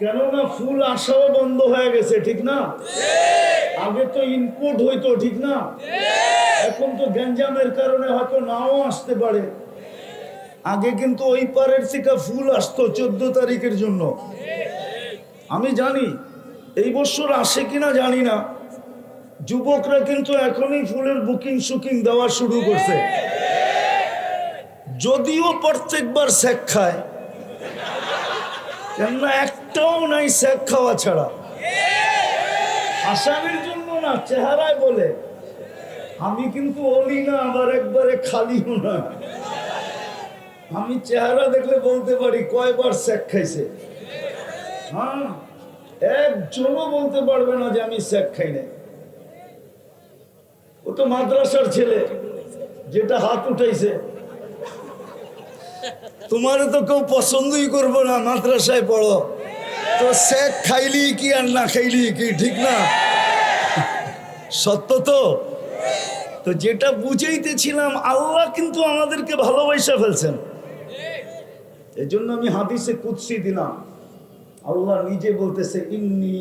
কেননা ফুল আসাও বন্ধ হয়ে গেছে, ঠিক না? আগে তো ইনপুট হইতো, ঠিক না? এখন তো গ্যাঞ্জামের কারণে হয়তো নাও আসতে পারে। আগে কিন্তু ওই পারের থেকে ফুল আসতো চোদ্দ তারিখের জন্য। আমি জানি, এই বছর আসে কিনা জানি না। যুবকরা কিন্তু এখনই ফুলের বুকিং সুকিং দেওয়া শুরু করছে। যদিও প্রত্যেকবার শেখ খায় কেননা একটাও নাই শেখ খাওয়া ছাড়া। হাসানের জন্য না, চেহারায় বলে। আমি কিন্তু অলি না আবার একবারে খালিও না। আমি চেহারা দেখলে বলতে পারি কয়বার শেখ খাইছে। হ্যাঁ একজনও বলতে পারবে না যে আমি শেখ খাই নাই। ও তো মাদ্রাসার ছেলে, যেটা হাত উঠাইছে। তোমার তো কেউ পছন্দই করব না, মাদ্রাসায় পড়ো। তো শেখ খাইলি কি আর না খাইলি কি, ঠিক না? সত্য তো? তো যেটা বুঝাইতেছিলাম, আল্লাহ কিন্তু আমাদেরকে ভালোবাসা ফেলছেন। এই জন্য আমি হাদিসে কুৎসি দিলাম। আল্লাহ নিজে বলতেছে, ইন্নি।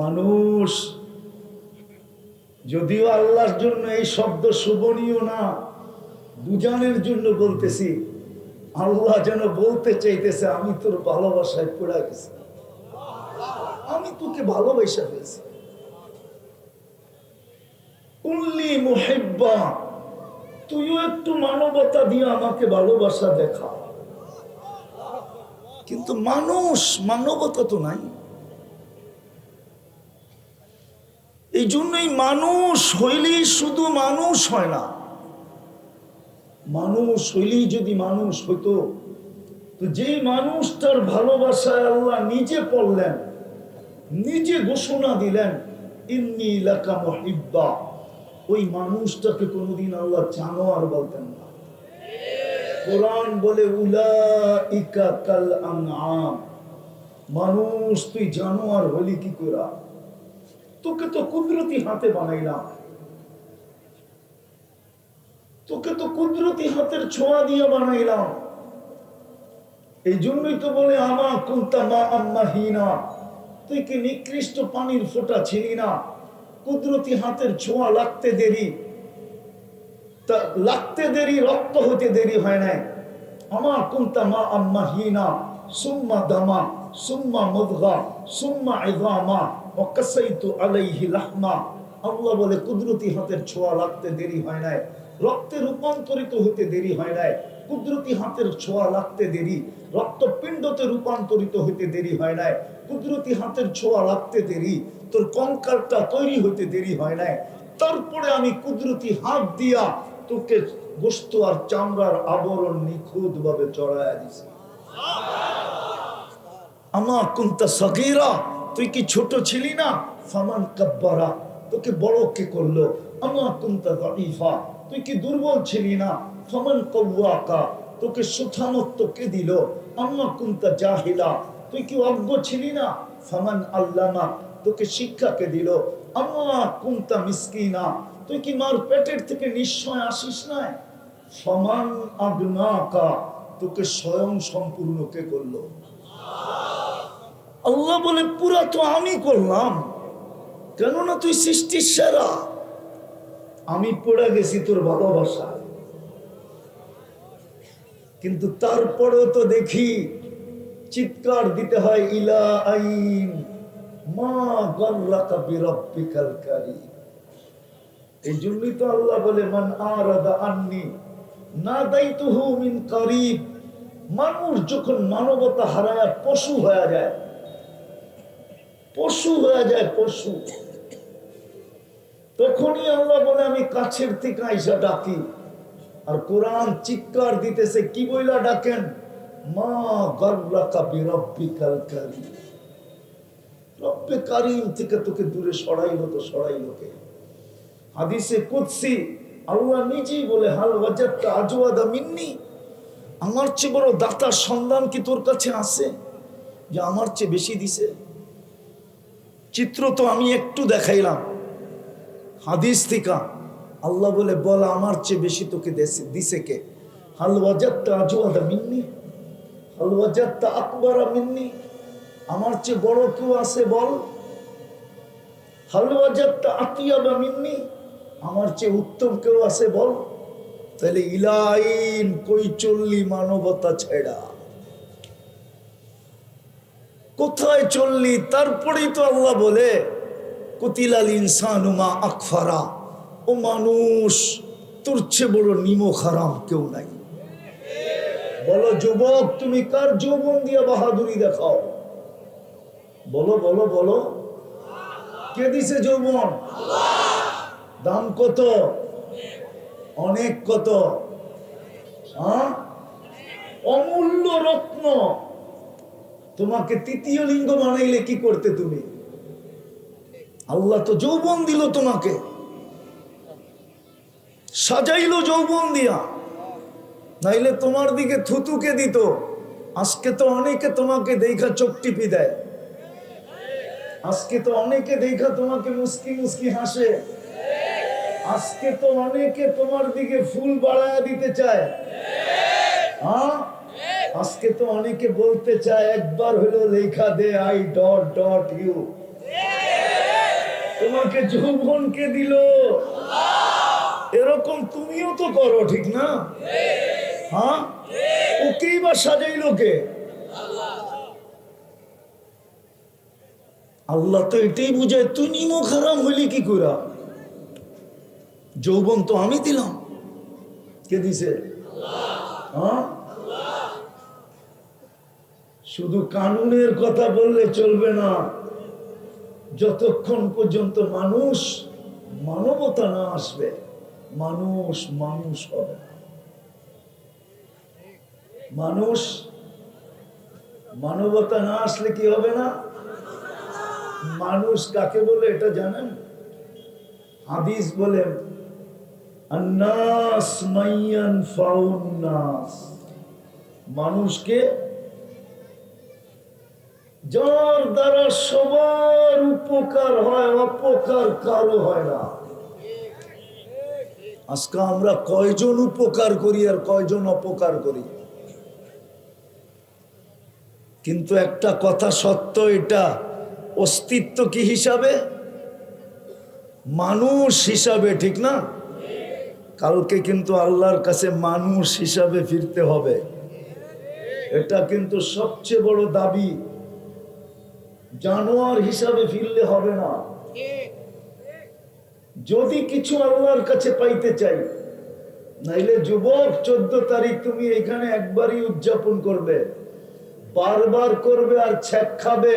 মানুষ, যদিও আল্লাহর জন্য এই শব্দ শোভনীয় না বুঝানোর জন্য বলতেছি, আল্লাহ যেন বলতে চাইতেছে, আমি তোর ভালোবাসায় পড়া গেছি। আমি তোকে ভালোবাসা ফেলছি উল্লি মুহিব্বা, তুইও একটু মানবতা দিয়ে আমাকে ভালোবাসা দেখা। কিন্তু মানুষ, মানবতা তো নাই। এই জন্যই মানুষ হইলেই শুধু মানুষ হয় না। মানুষ হইলেই যদি মানুষ হইতো, তো যেই মানুষটার ভালোবাসায় আল্লাহ নিজে পড়লেন, নিজে ঘোষণা দিলেন, ইন্নি লাকা মুহিব্বা ওই মানুষটাকে কোনোদিন আল্লাহ জানোয়ার বলতেন না। কোরআন বলে উলা ইকা কাল আনআম মানুষ, তুই জানোয়ার হলি কি করা? তোকে তো কুদরতি হাতে বানাইলাম। তোকে তো কুদরতি হাতের ছোঁয়া দিয়ে বানাইলাম। এই জন্যই তো বলে, আমা কুন্তা মা আম্মা হিনা তুই কি নিকৃষ্ট পানির ফোঁটা ছিলি না? কুদরতি হাতের ছোঁয়া লাগতে দেরি। তা লাগতে দেরি, রক্ত হতে দেরি হয় নাই। আমার কুন্তা মা আম্মা হিনা সুম্মা দামা। সুম্মা মুদগা। সুম্মা ইদামা ওয়াকাসাইতু আলাইহি লাহমা। আল্লাহ বলে, কুদরতি হাতের ছোঁয়া লাগতে দেরি হয় নাই। রক্তে রূপান্তরিত হতে দেরি হয় নাই। কুদরতি হাতের ছোঁয়া লাগতে দেরি। রক্তপিণ্ডতে রূপান্তরিত হতে দেরি হয় নাই। কুদরতি হাতের ছোঁয়া লাগতে দেরি। তোর কঙ্কালটা তৈরি হতে দেরি হয় নাই। তারপরে আমি কুদরতি হাত দিয়া তোকে গোস্ত আর চামড়ার আবরণ নিখুঁত ভাবে চড়াইয়া দিছি। আমা কুন্তা সগীরা, তুই কি ছোট ছিলি না? ফামান কাব্বারা, তোকে বড় কে করল? আমা কুন্তা দাইফা তুই কি দুর্বল ছিলি না? ফামান কওয়াকা, তোকে সুথামত্ব কে দিল? আম্মা কুন্তা জাহিলা, তুই কি অজ্ঞ ছিলি না? ফামান আল্লামা, তোকে শিক্ষা কে দিল? আম্মা কুন্তা মিসকিনা, তুই কি মার পেটের থেকে নিশ্চয় আসিস না সমান আগ্নাকা তোকে স্বয়ং সম্পূর্ণ কে করল? আল্লাহ বলে, পুরা তো আমি করলাম। কেননা তুই সৃষ্টির সেরা। আমি পড়ে গেছি তোর ভালোবাসা কিন্তু তারপরেও তো দেখি চিৎকার দিতে হয় ইলা আইন মা গর্রাকা বিরব্বিকাল এই জন্যই তো আল্লাহ বলে, মান আরাদা আননি না দায়িত্বহু মিন করিব। মানুষ যখন মানবতা হারায় পশু হয়ে যায়, পশু হয়ে যায় পশু। তখনই আল্লাহ বলে, আমি কাছের থেকে আইসা ডাকি। আর কোরআন চিৎকার দিতেছে, কি বইলা ডাকেন? মা গর্রাকা বিরব্বিকাল কারী রব্বে কারিম থেকে তোকে দূরে সরাইলো তো সরাইলো কে? হাদিসে কুৎসি আল্লাহ নিজেই বলে, হাল ওয়াজাদটা আজওয়াদা মিন্নি? আমার চেয়ে বড় দাতার সন্ধান কি তোর কাছে আছে? যে আমার চেয়ে বেশি দিছে। চিত্র তো আমি একটু দেখাইলাম। হাদিস থিকা। আল্লাহ বলে, বল, আমার চেয়ে বেশি তোকে দেশে- দিছে কে? মিন্নি। আকবারা মিন্নি। আমার চেয়ে বড় কেউ বল? মিন্নি। আমার চেয়ে উত্তম কেউ বল? তাহলে ইলাইন কই চললি মানবতা ছেড়া। কোথায় চললি? তারপরেই তো আল্লাহ বলে কুতিলাল ইনসানুমা আকফারা। ও মানুষ, তোর চেয়ে বড় নিমো খারাম কেউ নাই। বলো, যুবক, তুমি কার যৌবন দিয়ে বাহাদুরি দেখাও? বলো বলো বলো। কে দিছে যৌবন? দাম কত? অনেক কত? হ্যাঁ? অমূল্য রত্ন। তোমাকে তৃতীয় লিঙ্গ বানাইলে কি করতে তুমি? আল্লাহ তো যৌবন দিল তোমাকে। সাজাইলো যৌবন দিয়া। নাইলে তোমার দিকে থুতুকে দিত। আজকে তো অনেকে তোমাকে দেখা চোখ টিপি দেয়। আজকে তো অনেকে দেখা তোমাকে মুস্কি মুস্কি হাসে। আজকে তো অনেকে তোমার দিকে ফুল বাড়ায় দিতে চায়। হ্যাঁ আজকে তো অনেকে বলতে চায়, একবার হলো লেখা দে আই ডট ডট ইউ তোমাকে যৌবন কে দিল। এরকম তুমিও তো করো, ঠিক না? হ্যাঁ? ওকেই বা সাজাইলো কে? আল্লাহ তো এটাই বুঝায় তুই নিমো খারাপ হইলি কি করা যৌবন তো আমি দিলাম। কে দিছে? হ্যাঁ? শুধু কানুনের কথা বললে চলবে না। যতক্ষণ পর্যন্ত মানুষ মানবতা না আসবে, মানুষ মানুষ হবে না। মানুষ মানবতা না আসলে কি হবে না? মানুষ কাকে বলে এটা জানেন? হাদিস ফাউন্নাস। মানুষকে যার দ্বারা সবার উপকার হয়, অপকার কারও হয় না। আজকে আমরা কয়জন উপকার করি আর কয়জন অপকার করি? কিন্তু একটা কথা সত্য, এটা অস্তিত্ব কি হিসাবে? মানুষ হিসাবে, ঠিক না? কালকে কিন্তু আল্লাহর কাছে মানুষ হিসাবে ফিরতে হবে। এটা কিন্তু সবচেয়ে বড় দাবি। জানোয়ার হিসাবে ফিরলে হবে না। যদি কিছু আল্লাহর কাছে পাইতে চাই, নাইলে যুবক চোদ্দ তারিখ তুমি এখানে একবারই উদযাপন করবে, বারবার করবে আর ছ্যাক খাবে।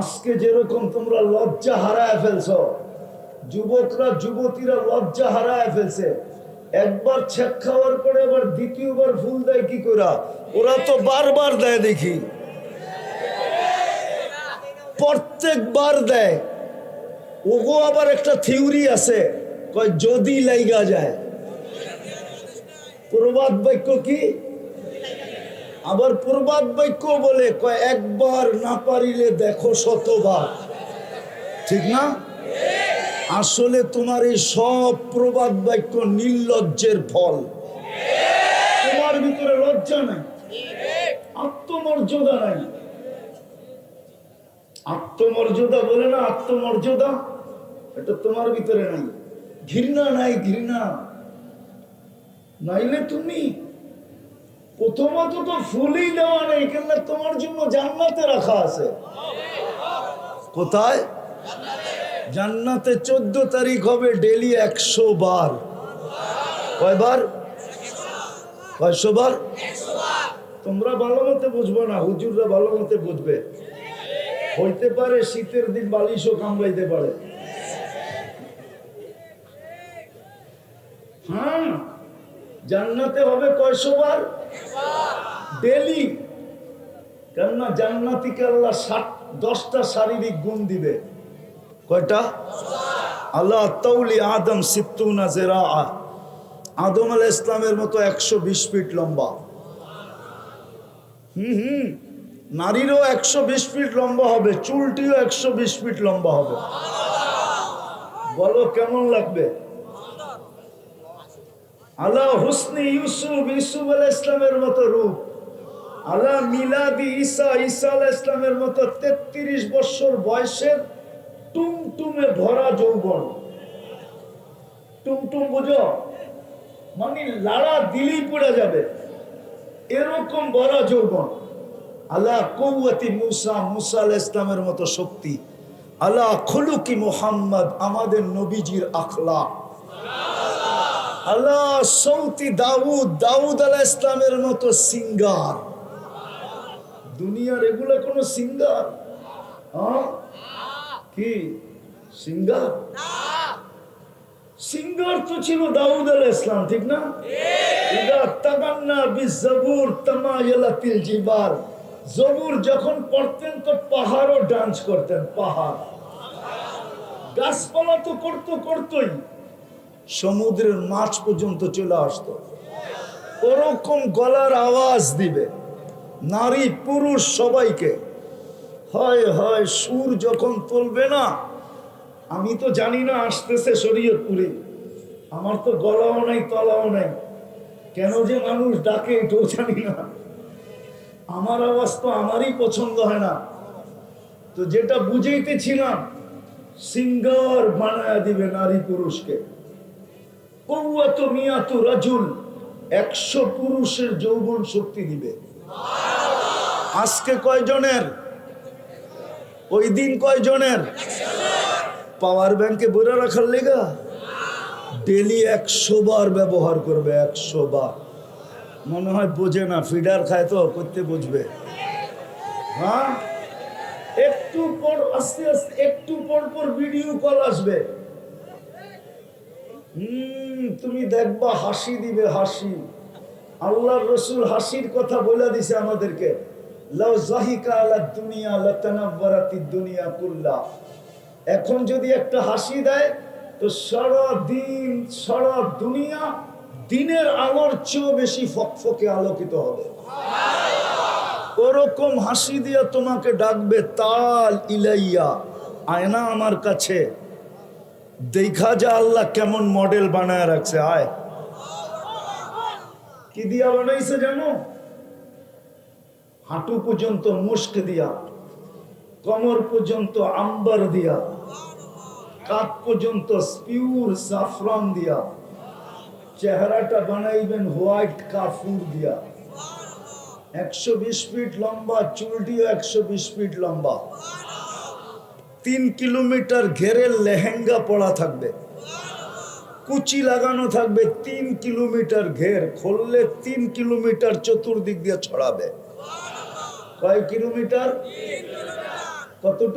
আজকে যেরকম তোমরা লজ্জা হারায় ফেলছ, যুবকরা, যুবতীরা লজ্জা হারায় ফেলছে। একবার ছ্যাক খাওয়ার পরে আবার দ্বিতীয়বার ফুল দেয় কি করা ওরা তো বারবার দেয় দেখি। প্রত্যেকবার দেয়। ওগো আবার একটা থিওরি আছে, কয় যদি লাইগা যায়। প্রবাদ বাক্য কি? আবার প্রবাদ বাক্য বলে, কয় একবার না পারিলে দেখো শতবার ঠিক না? আসলে তোমার এই সব প্রবাদ বাক্য নির্লজ্জের ফল। তোমার ভিতরে লজ্জা নাই। আত্মমর্যাদা নাই। আত্মমর্যাদা বলে না আত্মমর্যাদা? এটা তোমার ভিতরে নাই। ঘৃণা নাই, ঘৃণা। নাইলে তুমি প্রথমত তো ফুলই দেওয়া নেই, কেননা তোমার জন্য জান্নাতে রাখা আছে। কোথায়? জান্নাতে চোদ্দ তারিখ হবে ডেলি একশো বার। কয়বার? কয়শো বার? তোমরা ভালো মতে বুঝব না, হুজুররা ভালো মতে বুঝবে। হইতে পারে শীতের দিন বালিশও কামড়াইতে পারে। হ্যাঁ জান্নাতে হবে কয়শো বার? ডেলি। কেননা জান্নাতিকে আল্লাহ ষাট, দশটা শারীরিক গুণ দিবে। কয়টা? আল্লাহ তৌলি আদম সিত্তুনা জেরা আদম আল ইসলামের মতো একশো বিশ ফিট লম্বা। হুম হুম। নারীরও একশো বিশ ফিট লম্বা হবে, চুলটিও একশো বিশ ফিট লম্বা হবে। বলো কেমন লাগবে? আল্লাহ হুসনি ইউসুফ ইউসুফ আল ইসলামের মতো রূপ। আলা মিলাদি ঈসা ঈসা আলাইহিস ইসলামের মতো তেত্রিশ বছর বয়সের টুমটুমে ভরা যৌবন। টুমটুম বুঝো? মানে লাড়া দিলেই পড়ে যাবে। এরকম বড় যৌবন। আল্লাহ কৌয়াতি মুসা মুসা আলাহ ইসলামের মতো শক্তি। আল্লাহ খুলুকি মোহাম্মদ আমাদের নবীজির আখলা আল্লাহ সৌতি দাউদ দাউদ আলাহ ইসলামের মতো সিঙ্গার। দুনিয়ার এগুলো কোনো সিঙ্গার? হ্যাঁ? কি? সিঙ্গার? সিঙ্গার তো ছিল দাউদ আলাহ ইসলাম ঠিক না? ইদা তাগান্না বিজবুর তামায়ালাতিল জিবাল। জবুর যখন পড়তেন তো পাহাড়ও ডান্স করতেন, পাহাড়। গাছপালা তো করতো করতোই, সমুদ্রের মাছ পর্যন্ত চলে আসতো। ওরকম গলার আওয়াজ দিবে, নারী পুরুষ সবাইকে। হয় হয়, সুর যখন তুলবে না, আমি তো জানি না আসতেছে শরীয়তপুরে, আমার তো গলাও নাই, তলাও নাই। কেন যে মানুষ ডাকে এটাও জানি না। আমার আওয়াজ তো আমারই পছন্দ হয় না। তো যেটা বুঝাইতেছিলাম, সিঙ্গার বানায় দিবে নারী পুরুষকে। কৌয়াত মিয়াত রাজুল, একশো পুরুষের যৌবন শক্তি দিবে। আজকে কয়জনের? ওই দিন কয়জনের? পাওয়ার ব্যাংকে বইরা রাখার লেগা? ডেলি একশো বার ব্যবহার করবে, একশো বার। মনে হয় বোঝে না, ফিডার খায় তো, করতে বুঝবে। হ্যাঁ? একটু পর, আস্তে আস্তে, একটু পর পর ভিডিও কল আসবে। হুম, তুমি দেখবা হাসি দিবে, হাসি। আল্লাহ রসুল হাসির কথা বলে দিছে আমাদেরকে। জাহিকা আলা দুনিয়া দুনিয়া কুল্লা। এখন যদি একটা হাসি দেয়, তো সারা দিন, সারা দুনিয়া দিনের আলোর চেয়েও বেশি ফকফকে আলোকিত হবে। ওরকম হাসি দিয়ে তোমাকে ডাকবে, তাল ইলাইয়া, আয়না আমার কাছে। দেখা যা আল্লাহ কেমন মডেল বানায় রাখছে, আয়। কি দিয়া বানাইছে জানো? হাঁটু পর্যন্ত মুস্ক দিয়া, কমর পর্যন্ত আম্বার দিয়া কাপ পর্যন্ত পিউর সাফরান দিয়া চেহারাটা বানাইবেন হোয়াইট কাফুর দিয়া। একশো বিশ ফিট লম্বা, চুলটিও একশো বিশ ফিট লম্বা। তিন কিলোমিটার ঘেরে লেহেঙ্গা পড়া থাকবে। কুচি লাগানো থাকবে তিন কিলোমিটার ঘের, খুললে তিন কিলোমিটার চতুর্দিক দিয়ে ছড়াবে। কয় কিলোমিটার? কতটুকু?